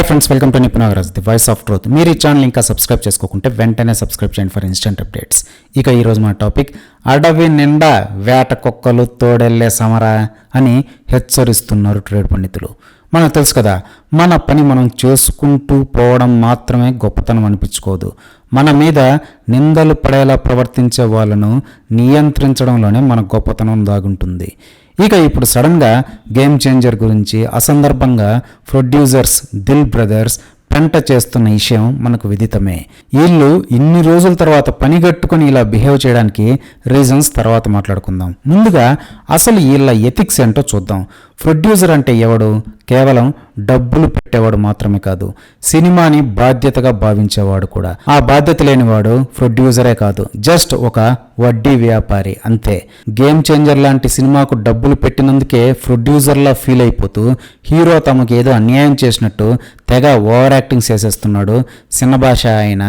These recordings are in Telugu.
Hi friends welcome to Nipunagaraj the voice of truth మీరు ఈ ఛానల్ ఇంకా సబ్స్క్రైబ్ చేసుకోకుంటే వెంటనే సబ్స్క్రైబ్ చేయండి ఫర్ ఇన్స్టెంట్ అప్డేట్స్ ఇక ఈరోజు మా టాపిక్ అడవి నిండా వేట కుక్కలు తోడెళ్ళే సమరా అని హెచ్చరిస్తున్నారు ట్రేడ్ పండితులు. మనకు తెలుసు కదా మన పని మనం చేసుకుంటూ పోవడం మాత్రమే గొప్పతనం అనిపించుకోదు. మన మీద నిందలు పడేలా ప్రవర్తించే వాళ్ళను నియంత్రించడంలోనే మన గొప్పతనం దాగుంటుంది. ఇక ఇప్పుడు సడన్గా గేమ్ చేంజర్ గురించి అసందర్భంగా ప్రొడ్యూసర్స్ దిల్ బ్రదర్స్ పెంట చేస్తున్న విషయం మనకు విదితమే. వీళ్ళు ఇన్ని రోజుల తర్వాత పనిగట్టుకుని ఇలా బిహేవ్ చేయడానికి రీజన్స్ తర్వాత మాట్లాడుకుందాం. ముందుగా అసలు వీళ్ళ ఎథిక్స్ ఏంటో చూద్దాం. ప్రొడ్యూసర్ అంటే ఎవడు? కేవలం డబ్బులు పెట్టేవాడు మాత్రమే కాదు సినిమాని బాధ్యతగా భావించేవాడు కూడా. ఆ బాధ్యత లేనివాడు ప్రొడ్యూసరే కాదు జస్ట్ ఒక వడ్డీ వ్యాపారి అంతే. గేమ్ చేంజర్ లాంటి సినిమాకు డబ్బులు పెట్టినందుకే ప్రొడ్యూసర్లా ఫీల్ అయిపోతూ హీరో తమకు ఏదో అన్యాయం చేసినట్టు తెగ ఓవర్ యాక్టింగ్ చేసేస్తున్నాడు చిన్న భాష అయిన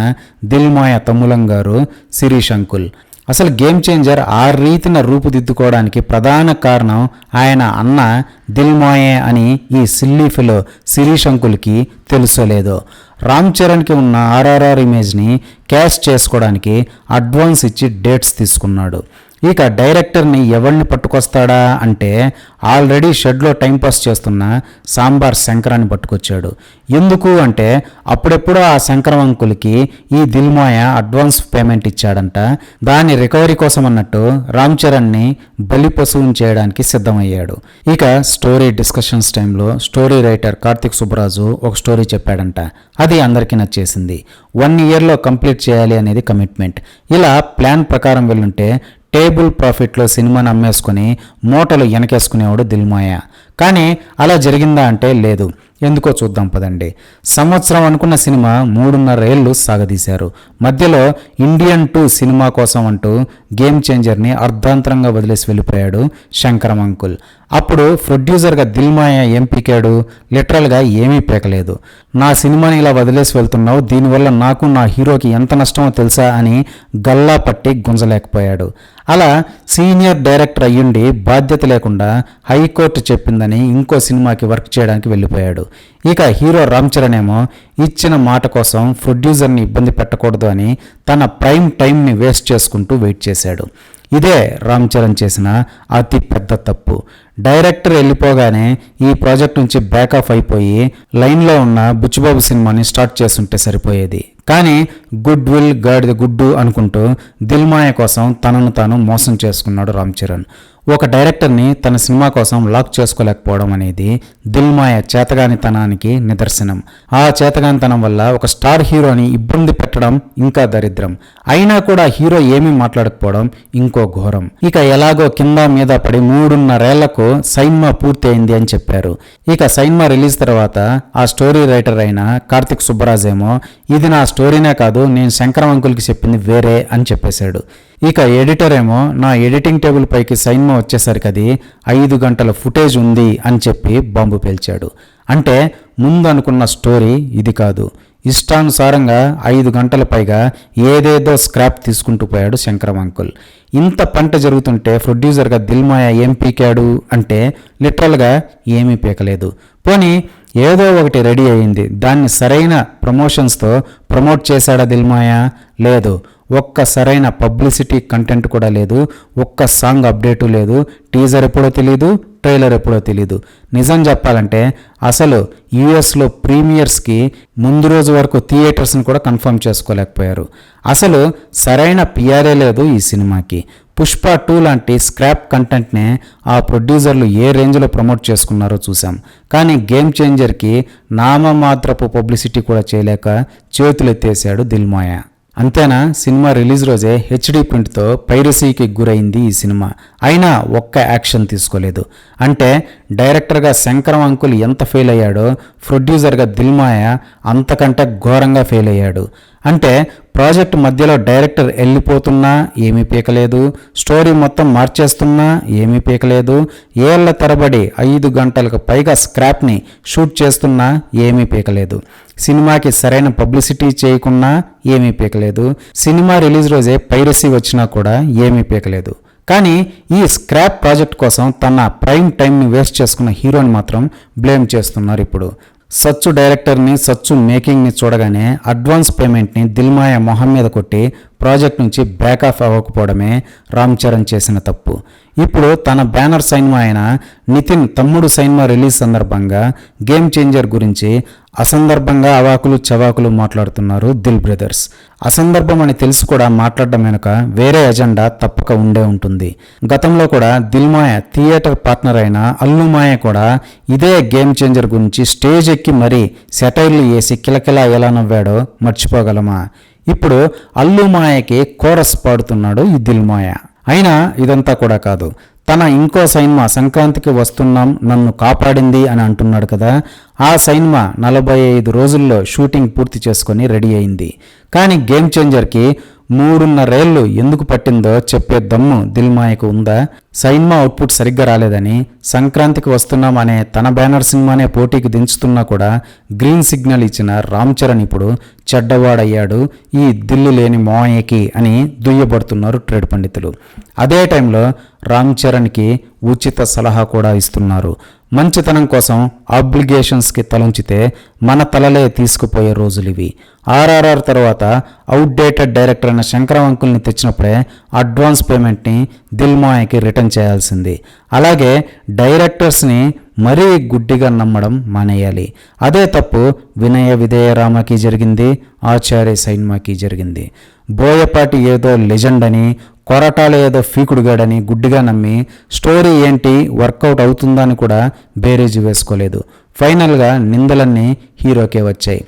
దిల్మాయ తమ్ములం గారు శిరీష్ అంకుల్. అసలు గేమ్ చేంజర్ ఆ రీతిన రూపుదిద్దుకోవడానికి ప్రధాన కారణం ఆయన అన్న దిల్మాయే అని ఈ సిల్లీ ఫిలో శిరీష్ అంకుల్కి తెలుసోలేదో. రామ్ చరణ్కి ఉన్న ఆర్ఆర్ఆర్ ఇమేజ్ని క్యాష్ చేసుకోవడానికి అడ్వాన్స్ ఇచ్చి డేట్స్ తీసుకున్నాడు. ఇక డైరెక్టర్ని ఎవరిని పట్టుకొస్తాడా అంటే ఆల్రెడీ షెడ్లో టైంపాస్ చేస్తున్న సాంబార్ శంకరాన్ని పట్టుకొచ్చాడు. ఎందుకు అంటే అప్పుడెప్పుడో ఆ శంకరం అంకుల్కి ఈ దిల్మాయ అడ్వాన్స్ పేమెంట్ ఇచ్చాడంట. దాని రికవరీ కోసం అన్నట్టు రామ్ చరణ్ని బలి పశువుని చేయడానికి సిద్ధమయ్యాడు. ఇక స్టోరీ డిస్కషన్స్ టైంలో స్టోరీ రైటర్ కార్తిక్ సుబ్బరాజు ఒక స్టోరీ చెప్పాడంట. అది అందరికీ నచ్చేసింది. వన్ ఇయర్లో కంప్లీట్ చేయాలి అనేది కమిట్మెంట్. ఇలా ప్లాన్ ప్రకారం వెళ్ళుంటే టేబుల్ ప్రాఫిట్లో సినిమాని అమ్మేసుకుని మూటలు వెనకేసుకునేవాడు దిల్మాయ. కానీ అలా జరిగిందా అంటే లేదు. ఎందుకో చూద్దాం పదండి. సంవత్సరం అనుకున్న సినిమా మూడున్నర ఏళ్ళు సాగదీశారు. మధ్యలో ఇండియన్ టూ సినిమా కోసం అంటూ గేమ్ చేంజర్ని అర్ధాంతరంగా వదిలేసి వెళ్ళిపోయాడు శంకరం అంకుల్. అప్పుడు ప్రొడ్యూసర్గా దిల్మాయ ఏం పీకాడు? లిటరల్గా ఏమీ పీకలేదు. నా సినిమాని ఇలా వదిలేసి వెళ్తున్నావు దీనివల్ల నాకు నా హీరోకి ఎంత నష్టమో తెలుసా అని గల్లా పట్టి గుంజలేకపోయాడు. అలా సీనియర్ డైరెక్టర్ అయ్యుండి బాధ్యత లేకుండా హైకోర్టు చెప్పిందని ఇంకో సినిమాకి వర్క్ చేయడానికి వెళ్ళిపోయాడు. ఇక హీరో రామ్ చరణ్ ఏమో ఇచ్చిన మాట కోసం ప్రొడ్యూసర్ని ఇబ్బంది పెట్టకూడదు అని తన ప్రైమ్ టైంని వేస్ట్ చేసుకుంటూ వెయిట్ చేశాడు. ఇదే రామ్ చరణ్ చేసిన అతి పెద్ద తప్పు. డైరెక్టర్ వెళ్ళిపోగానే ఈ ప్రాజెక్ట్ నుంచి బ్యాకప్ అయిపోయి లైన్లో ఉన్న బుచ్చిబాబు సినిమాని స్టార్ట్ చేస్తుంటే సరిపోయేది. కానీ గుడ్ విల్ గాడ్ గుడ్డు అనుకుంటూ దిల్మాయ కోసం తనను తాను మోసం చేసుకున్నాడు రామ్ చరణ్. ఒక డైరెక్టర్ని తన సినిమా కోసం లాక్ చేసుకోలేకపోవడం అనేది దిల్మాయ చేతగానితనానికి నిదర్శనం. ఆ చేతగానితనం వల్ల ఒక స్టార్ హీరోని ఇబ్బంది పెట్టడం ఇంకా దరిద్రం. అయినా కూడా హీరో ఏమీ మాట్లాడకపోవడం ఇంకో ఘోరం. ఇక ఎలాగో కింద మీద పడి మూడున్నరేళ్ళకు సైన్మా పూర్తయింది అని చెప్పారు. ఇక సైన్మా రిలీజ్ తర్వాత ఆ స్టోరీ రైటర్ అయిన కార్తిక్ సుబ్బరాజ్ ఏమో ఇది నా స్టోరీనే కాదు నేను శంకరం అంకుల్కి చెప్పింది వేరే అని చెప్పేశాడు. ఇక ఎడిటర్ ఏమో నా ఎడిటింగ్ టేబుల్ పైకి సైన్ వచ్చేసరికి అది ఐదు గంటల ఫుటేజ్ ఉంది అని చెప్పి బాంబు పేల్చాడు. అంటే ముందు అనుకున్న స్టోరీ ఇది కాదు. ఇష్టానుసారంగా ఐదు గంటల పైగా ఏదేదో స్క్రాప్ తీసుకుంటూ పోయాడు శంకరం అంకుల్. ఇంత పంట జరుగుతుంటే ప్రొడ్యూసర్గా దిల్మాయ ఏం పీకాడు అంటే లిటరల్గా ఏమీ పీకలేదు. పోనీ ఏదో ఒకటి రెడీ అయింది. దాన్ని సరైన ప్రమోషన్స్తో ప్రమోట్ చేశాడా దిల్మాయ? లేదు. ఒక్క సరైన పబ్లిసిటీ కంటెంట్ కూడా లేదు ఒక్క సాంగ్ అప్డేటు లేదు టీజర్ ఎప్పుడో తెలియదు ట్రైలర్ ఎప్పుడో తెలియదు నిజం చెప్పాలంటే అసలు యూఎస్లో ప్రీమియర్స్కి ముందు రోజు వరకు థియేటర్స్ని కూడా కన్ఫర్మ్ చేసుకోలేకపోయారు. అసలు సరైన పిఆర్ఏ లేదు ఈ సినిమాకి. పుష్ప టూ లాంటి స్క్రాప్ కంటెంట్నే ఆ ప్రొడ్యూసర్లు ఏ రేంజ్లో ప్రమోట్ చేసుకున్నారో చూసాం కానీ గేమ్ చేంజర్కి నామమాత్రపు పబ్లిసిటీ కూడా చేయలేక చేతులెత్తేశాడు దిల్మాయ. అంతేనా? సినిమా రిలీజ్ రోజే హెచ్డి ప్రింట్తో పైరసీకి గురైంది ఈ సినిమా. అయినా ఒక్క యాక్షన్ తీసుకోలేదు. అంటే డైరెక్టర్గా శంకరం అంకుల్ ఎంత ఫెయిల్ అయ్యాడో ప్రొడ్యూసర్గా దిల్మాయ అంతకంటే ఘోరంగా ఫెయిల్ అయ్యాడు. అంటే ప్రాజెక్ట్ మధ్యలో డైరెక్టర్ వెళ్ళిపోతున్నా ఏమీ పీకలేదు. స్టోరీ మొత్తం మార్చేస్తున్నా ఏమీ పీకలేదు. ఏళ్ళ తరబడి ఐదు గంటలకు పైగా స్క్రాప్ని షూట్ చేస్తున్నా ఏమీ పీకలేదు. సినిమాకి సరైన పబ్లిసిటీ చేయకున్నా ఏమీ పీకలేదు. సినిమా రిలీజ్ రోజే పైరసీ వచ్చినా కూడా ఏమీ పీకలేదు. కానీ ఈ స్క్రాప్ ప్రాజెక్ట్ కోసం తన ప్రైమ్ టైంని వేస్ట్ చేసుకున్న హీరోని మాత్రం బ్లేమ్ చేస్తున్నారు ఇప్పుడు. సచ్చు డైరెక్టర్ని సచ్చు మేకింగ్ని చూడగానే అడ్వాన్స్ పేమెంట్ని దిల్మాయ మొహం మీద కొట్టి ప్రాజెక్ట్ నుంచి బ్యాక్ ఆఫ్ అవ్వకపోవడమే రామ్ చరణ్ చేసిన తప్పు. ఇప్పుడు తన బ్యానర్ సైన్మా అయిన నితిన్ తమ్ముడు సైన్మా రిలీజ్ సందర్భంగా గేమ్ చేంజర్ గురించి అసందర్భంగా అవాకులు చవాకులు మాట్లాడుతున్నారు దిల్ బ్రదర్స్. అసందర్భం అని తెలిసి కూడా మాట్లాడడం వెనుక వేరే ఎజెండా తప్పక ఉండే ఉంటుంది. గతంలో కూడా దిల్మాయ థియేటర్ పార్ట్నర్ అయిన అల్లుమాయ కూడా ఇదే గేమ్ చేంజర్ గురించి స్టేజ్ ఎక్కి మరీ సెటైర్లు వేసి కిలకిలా ఎలా నవ్వాడో మర్చిపోగలమా? ఇప్పుడు అల్లుమాయకి కోరస్ పాడుతున్నాడు ఈ దిల్మాయ అయినా ఇదంతా కూడా కాదు. తన ఇంకో సైన్మా సంక్రాంతికి వస్తున్నాం నన్ను కాపాడింది అని అంటున్నాడు కదా. ఆ సైన్మా నలభై ఐదు రోజుల్లో షూటింగ్ పూర్తి చేసుకొని రెడీ అయింది. కానీ గేమ్ చేంజర్కి మూడున్నరేళ్ళు ఎందుకు పట్టిందో చెప్పే దమ్ము దిల్మాయకు ఉందా? సైన్మా అవుట్పుట్ సరిగ్గా రాలేదని సంక్రాంతికి వస్తున్నామనే తన బ్యానర్ సినిమానే పోటీకి దించుతున్నా కూడా గ్రీన్ సిగ్నల్ ఇచ్చిన రామ్ చరణ్ ఇప్పుడు చెడ్డవాడయ్యాడు ఈ దిల్లు లేని మోయకి అని దుయ్యబడుతున్నారు ట్రేడ్ పండితులు. అదే టైంలో రామ్ చరణ్కి ఉచిత సలహా కూడా ఇస్తున్నారు. మంచితనం కోసం ఆబ్లిగేషన్స్కి తలంచితే మన తలలే తీసుకుపోయే రోజులు ఇవి ఆర్ఆర్ఆర్ తర్వాత అవుట్డేటెడ్ డైరెక్టర్ అయిన శంకరవంకుల్ని తెచ్చినప్పుడే అడ్వాన్స్ పేమెంట్ని దిల్మాయకి రిటర్న్ చేయాల్సింది. అలాగే డైరెక్టర్స్ని మరీ గుడ్డిగా నమ్మడం మానేయాలి. అదే తప్పు వినయ విధేయ రామకి జరిగింది ఆచార్య సైన్మాకి జరిగింది. బోయపాటి ఏదో లెజెండ్ అని పోరాటాలు ఏదో ఫీకుడుగాడని గుడ్డిగా నమ్మి స్టోరీ ఏంటి వర్కౌట్ అవుతుందా అని కూడా బేరేజీ వేసుకోలేదు. ఫైనల్గా నిందలన్నీ హీరోకే వచ్చాయి.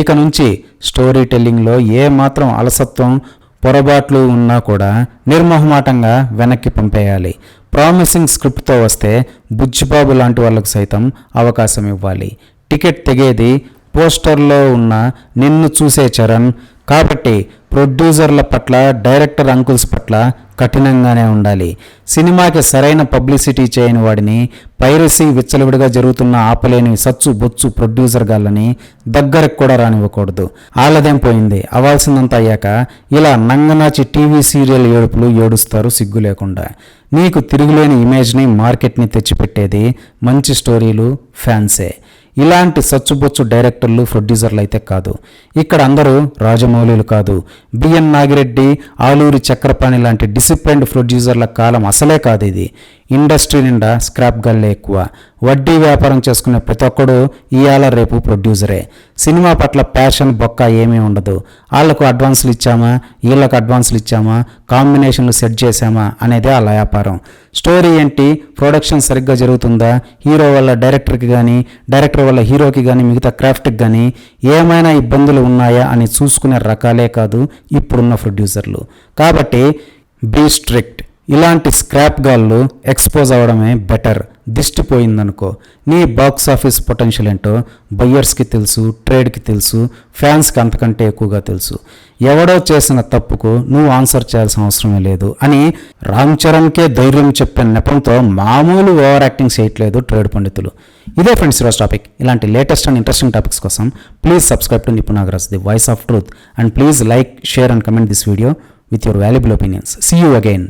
ఇక నుంచి స్టోరీ టెల్లింగ్లో ఏ మాత్రం అలసత్వం పొరపాట్లు ఉన్నా కూడా నిర్మోహమాటంగా వెనక్కి పంపేయాలి. ప్రామిసింగ్ స్క్రిప్ట్తో వస్తే బుజ్జిబాబు లాంటి వాళ్ళకు సైతం అవకాశం ఇవ్వాలి. టికెట్ తెగేది పోస్టర్లో ఉన్న నిన్ను చూసే చరణ్. కాబట్టి ప్రొడ్యూసర్ల పట్ల డైరెక్టర్ అంకుల్స్ పట్ల కఠినంగానే ఉండాలి. సినిమాకి సరైన పబ్లిసిటీ చేయని వాడిని పైరసీ విచ్చలవిడిగా జరుగుతున్న ఆపలేని సచ్చు బొచ్చు ప్రొడ్యూసర్ గాళ్ళని దగ్గరకు కూడా రానివ్వకూడదు. ఆలదేం పోయింది. అవ్వాల్సిందంతా అయ్యాక ఇలా నంగనాచి టీవీ సీరియల్ ఏడుపులు ఏడుస్తారు సిగ్గు లేకుండా. నీకు తిరుగులేని ఇమేజ్ని మార్కెట్ని తెచ్చిపెట్టేది మంచి స్టోరీలు ఫ్యాన్సే. ఇలాంటి సచ్చుబొచ్చు డైరెక్టర్లు ప్రొడ్యూసర్లు అయితే కాదు. ఇక్కడ అందరూ రాజమౌళులు కాదు. బిఎన్ నాగిరెడ్డి ఆలూరి చక్రపాణి లాంటి డిసిప్లైన్డ్ ప్రొడ్యూసర్ల కాలం అసలే కాదు ఇది. ఇండస్ట్రీ నిండా స్క్రాప్ గల్లే ఎక్కువ. వడ్డీ వ్యాపారం చేసుకునే ప్రతి ఒక్కడు ఇవాళ రేపు ప్రొడ్యూసరే. సినిమా పట్ల ప్యాషన్ బొక్క ఏమీ ఉండదు. వాళ్ళకు అడ్వాన్స్లు ఇచ్చామా? వీళ్ళకు అడ్వాన్స్లు ఇచ్చామా? కాంబినేషన్లు సెట్ చేశామా? అనేదే వాళ్ళ వ్యాపారం స్టోరీ ఏంటి? ప్రొడక్షన్ సరిగ్గా జరుగుతుందా? హీరో వల్ల డైరెక్టర్కి కానీ డైరెక్టర్ వల్ల హీరోకి కానీ మిగతా క్రాఫ్ట్కి కానీ ఏమైనా ఇబ్బందులు ఉన్నాయా అని చూసుకునే రకాలే కాదు ఇప్పుడున్న ప్రొడ్యూసర్లు. కాబట్టి బీ స్ట్రిక్ట్. ఇలాంటి స్క్రాప్ గాళ్ళు ఎక్స్పోజ్ అవ్వడమే బెటర్ దిష్టి పోయిందనుకో. నీ బాక్స్ ఆఫీస్ పొటెన్షియల్ ఏంటో బయ్యర్స్కి తెలుసు ట్రేడ్కి తెలుసు ఫ్యాన్స్కి అంతకంటే ఎక్కువగా తెలుసు. ఎవడో చేసిన తప్పుకు నువ్వు ఆన్సర్ చేయాల్సిన అవసరమే లేదు అని రామ్ చరణ్కే ధైర్యం చెప్పిన నెపంతో మామూలు ఓవర్ యాక్టింగ్ చేయట్లేదు ట్రేడ్ పండితులు. ఇదే ఫ్రెండ్స్ ఈరోజు టాపిక్ ఇలాంటి లేటెస్ట్ అండ్ ఇంట్రెస్టింగ్ టాపిక్స్ కోసం please subscribe to Nipun Nagaraj the voice of truth and please like share and comment this video with your valuable opinions see you again